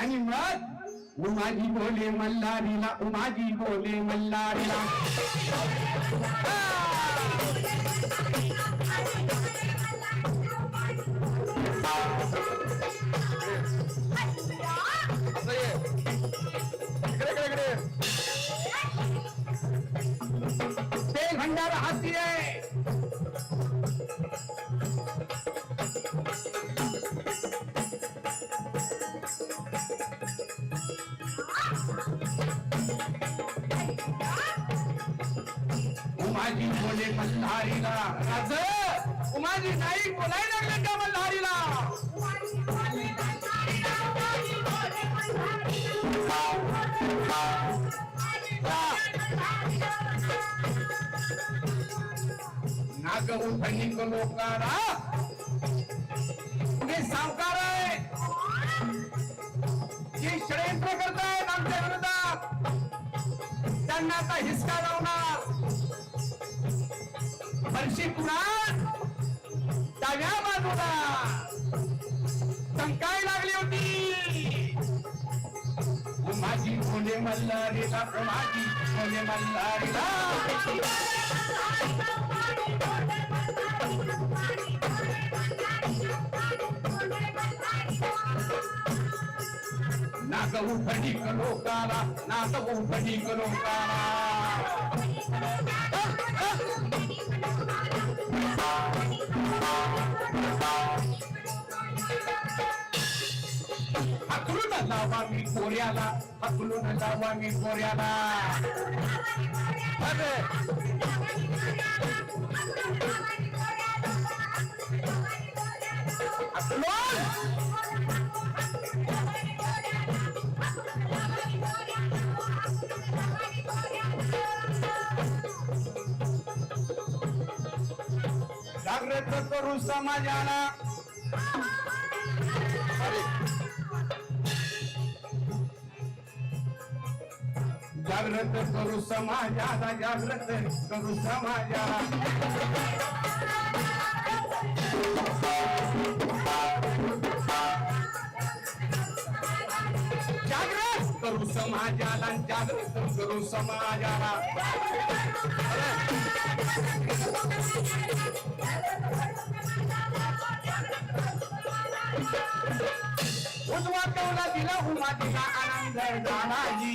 आणि मग उमाजी बोले मल्हारीला उमाजी बोले मल्हारीला. उमाजी बोले मल्हारीला राज उमाजी नाही बोलाय लागले का मल्हारीला नाग उठणी लोकारा तुम्ही सावकारा. हर्षी पुन्हा डाव्या बाजूला. टंकाय लागली होती. माझी बोले मल्हारीला माझी बोले मल्हारीला नाग उठणी लोकाला नाग उठणी लोकाला. लावा मी कोऱ्याला हकलून लावा मी कोऱ्याला अरे जागृत करू समाजाला. जागृत करू समाजाला जागृत करू समाजाला. जागृत करू समाजाला जागृत करू समाजाला. उजवा कौला दिला उमा दिला आनंद दानाजी